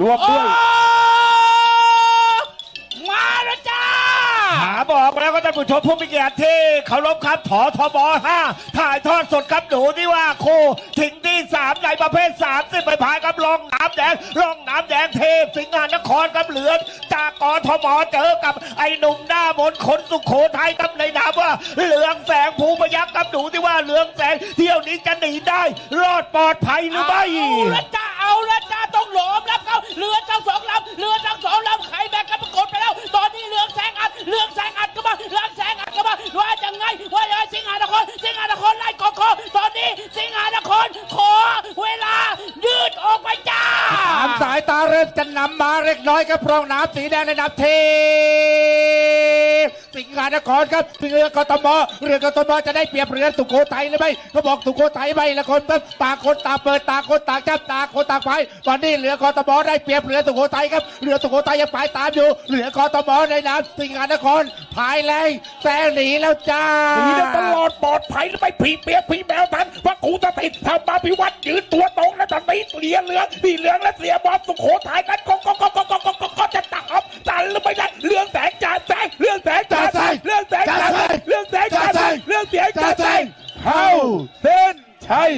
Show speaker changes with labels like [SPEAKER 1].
[SPEAKER 1] รวมด้วย
[SPEAKER 2] มาแล้วจ้าหา
[SPEAKER 1] บอกแล้วก็ท่านผู้ชมผู้มีเกียรติที่เคารพครับถอทบห้าถ่ายทอดสดครับดูที่ว่าโคถึงที่สามในประเภทสามสิบไปพายกับร่องน้ำแดงร่องน้ำแดงเทพสิงหานครกับเหลือนจากกทมเจอกับไอ้หนุ่มหน้ามนต์ขนสุโขทัยกับในนามว่าเหลืองแสงภูพยักษ์กับดูที่ว่าเหลืองแสงเที่ยวนี้จะหนีได้ รอดปลอดภัยหรือไม่
[SPEAKER 2] สิงหานครไล่กอคอตอนนี้สิงหานครขอเวลายืดออกไปจ้า ตาม สา
[SPEAKER 3] ยตาเริ่มจะนำมาเล็กน้อยครับพรองน้ำสีแดงในนำเทสิงหานครครับเรือกทมเรือกทมจะได้เปรียบเรือสุโขทัยหรือไม่เขาบอกสุโขทัยไม่ละคนครับต่างคนต่างเปิดต่างคนต่างจับต่างคนต่างไปตอนนี้เรือกทมได้เปรียบเรือสุโขทัยครับเรือสุโขทัยยังไปตามอยู่เรือกทมในน้ำสิงหานครพายแรงแซงหนีแล้วจ้าหนีได้ตล
[SPEAKER 4] อดปลอดภัยแล้วไม่ผีเปียกผีแมวทันพราะกูจะติดทำมาพิวัตรยืนตัวตรง ตอนนี้เหลียเหลืองสีเหลืองและเสียบอลสุโขทัยนั้นก็ก็ก็ก็ก็ก็ก็กจะตักอับตันหรือไม่ได้เรื่องแสงจ่าแสงเรื่องแสงจ่าแสงเรื่องแสงจ่าแสงเรื่องแสงจ่าแสงเรื่องเสียงจ่าแสงเข้าเส้นชัย